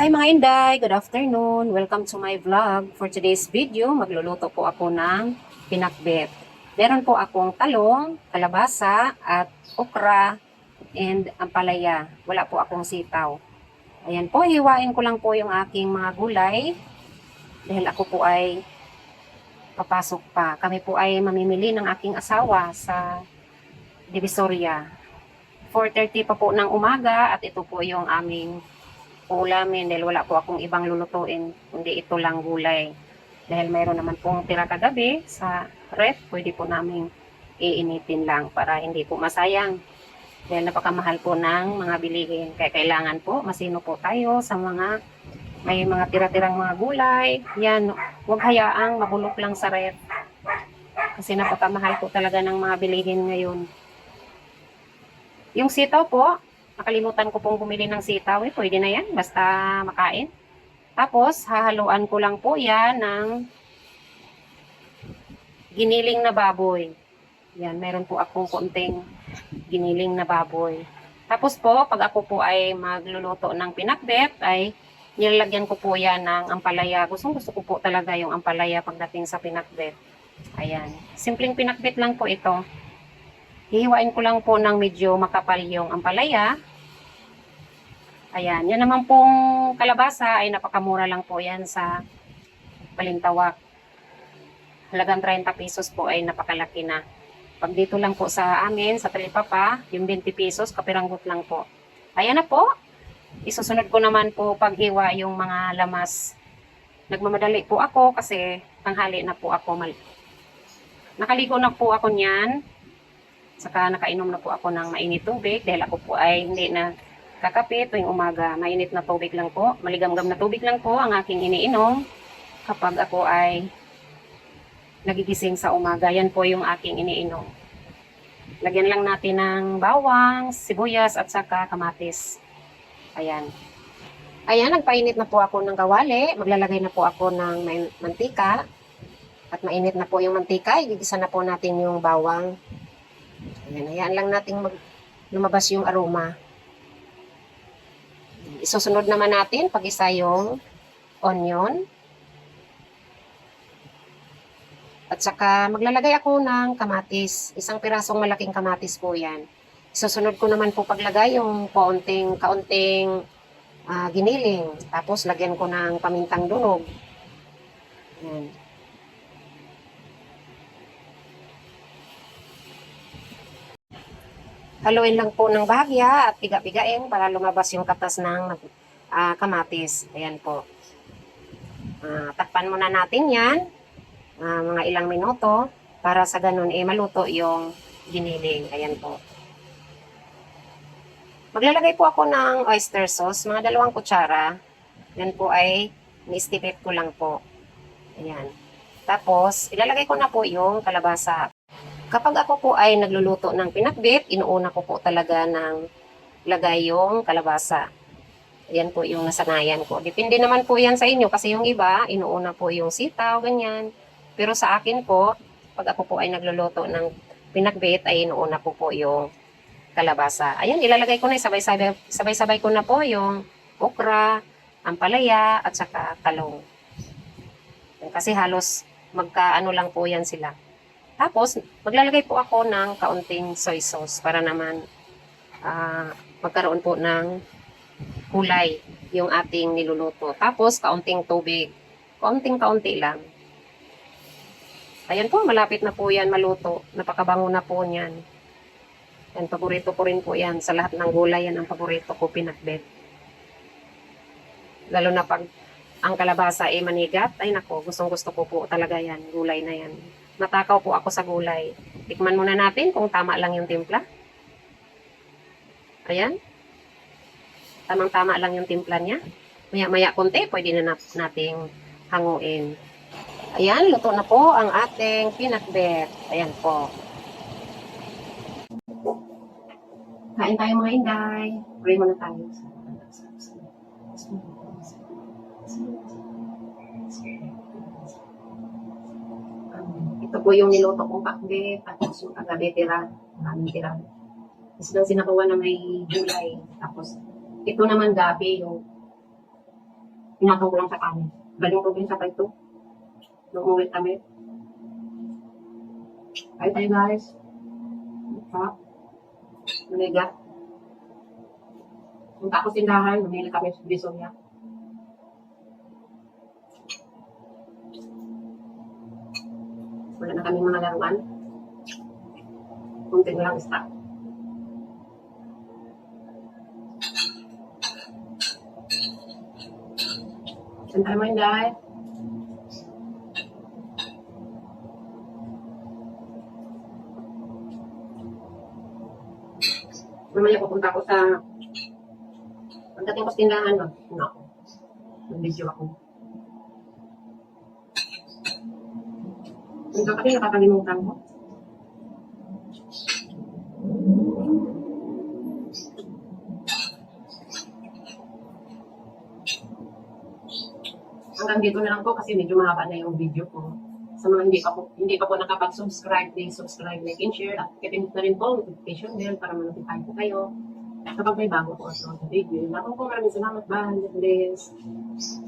Hi mga Inday! Good afternoon! Welcome to my vlog. For today's video, magluluto po ako ng pinakbet. Meron po akong talong, kalabasa, at okra, and ampalaya. Wala po akong sitaw. Ayan po, hiwain ko lang po yung aking mga gulay. Dahil ako po ay papasok pa. Kami po ay mamimili ng aking asawa sa Divisoria. 4.30 pa po ng umaga at ito po yung aming ulamin dahil wala po akong ibang lulutuin kundi ito lang gulay. Dahil mayroon naman pong tira kagabi sa ref, pwede po namin iinitin lang para hindi po masayang. Dahil napakamahal po ng mga bilihin. Kaya kailangan po, masino po tayo sa mga may mga tira-tirang mga gulay. Yan, huwag hayaang mabulok lang sa ref. Kasi napakamahal po talaga ng mga bilihin ngayon. Yung sitaw po, nakalimutan ko pong bumili ng sitaw. Eh, pwede na yan, basta makain. Tapos, hahaluan ko lang po yan ng giniling na baboy. Yan, meron po akong konting giniling na baboy. Tapos po, pag ako po ay magluluto ng pinakbet, ay nilalagyan ko po yan ng ampalaya. Gusto, gusto ko po talaga yung ampalaya pagdating sa pinakbet. Ayan. Simpleng pinakbet lang po ito. Hihiwain ko lang po ng medyo makapal yung ampalaya. Ayan. Yan naman pong kalabasa ay napakamura lang po yan sa Balintawak. Halagang 30 pesos po ay napakalaki na. Pag dito lang po sa amin, sa Talipapa, yung 20 pesos, kapiranggot lang po. Ayan na po. Isusunod ko naman po paghiwa yung mga lamas. Nagmamadali po ako kasi tanghali na po ako. Mal Nakaligo na po ako niyan. Saka nakainom na po ako ng mainit tubig dahil ako po ay hindi na kakape tuwing umaga. Mainit na tubig lang po. Maligamgam na tubig lang po ang aking iniinom kapag ako ay nagigising sa umaga. Yan po yung aking iniinom. Lagyan lang natin ng bawang, sibuyas at saka kamatis. Ayan. Ayan, nagpainit na po ako ng kawali. Maglalagay na po ako ng mantika. At mainit na po yung mantika. Igigisa na po natin yung bawang. Ayan, ayan lang natin mag lumabas yung aroma. Isusunod naman natin pag isa yung onion. At saka maglalagay ako ng kamatis. Isang pirasong malaking kamatis po yan. Susunod ko naman po paglagay yung kaunting, kaunting ah, giniling. Tapos lagyan ko ng pamintang dunog. Yan. Haluin lang po ng bahagya at piga-pigain para lumabas yung katas ng ah, kamatis. Ayan po. Ah, takpan muna natin yan. ah, mga ilang minuto para sa ganun eh maluto yung giniling. Ayan po. Maglalagay po ako ng oyster sauce, mga dalawang kutsara. Yan po ay ni-stipit ko lang po. Ayan. Tapos, ilalagay ko na po yung kalabasa. Kapag ako po ay nagluluto ng pinakbit, inuuna ko po talaga ng lagay yung kalabasa. Yan po yung nasanayan ko. Depende naman po yan sa inyo kasi yung iba, inuuna po yung sitaw, ganyan. Pero sa akin po, pag ako po ay nagluluto ng pinakbit, ay inuuna po po yung kalabasa. Ayan, ilalagay ko na, sabay-sabay, sabay-sabay ko na po yung okra, ampalaya, at saka talong. Kasi halos magkaano lang po yan sila. Tapos, maglalagay po ako ng kaunting soy sauce para naman ah, magkaroon po ng kulay yung ating niluluto. Tapos, kaunting tubig. Kaunting-kaunti lang. Ayan po, malapit na po yan maluto. Napakabango na po niyan. Yan, paborito ko rin po yan. Sa lahat ng gulay, yan ang paborito ko, pinakbet. Lalo na pag ang kalabasa ay manigat, ay nako, gustong gusto ko po talaga yan, gulay na yan. Natakaw po ako sa gulay. Tikman muna natin kung tama lang yung timpla. Ayan. Tamang-tama lang yung timpla niya. Maya-maya konti, pwede na nat- nating hanguin. Ayan, luto na po ang ating pinakbet. Ayan po. Kain tayo mga inday. Pray muna tayo. Um, ito po yung niluto kong pakbe, tapos yung kagabi tira, maraming tira. Tapos lang sinakuha na may gulay. Tapos, ito naman gabi yung Pinatong ko lang sa kanin. Galing probinsya pa ito. Nung umuwi kami. Ay tayo guys. Ha? Maniga. Punta ako tindahan, bumili kami sa Bisonia. Wala na kami mga laruan. Kunti lang stock. Saan mo Inday? Mamaya pupunta ako sa pagdating ko sa tindahan, no? No. Nag-video ako. Ito kasi nakakalimutan ko. Hanggang dito na lang po kasi medyo mahaba na yung video ko. Sa mga hindi pa po, hindi pa po nakapag-subscribe, please subscribe, like, and share. At kitin na rin po notification bell para ma-notify kayo kapag may bago po ako sa video. Lang po, maraming salamat. Bye. Bless.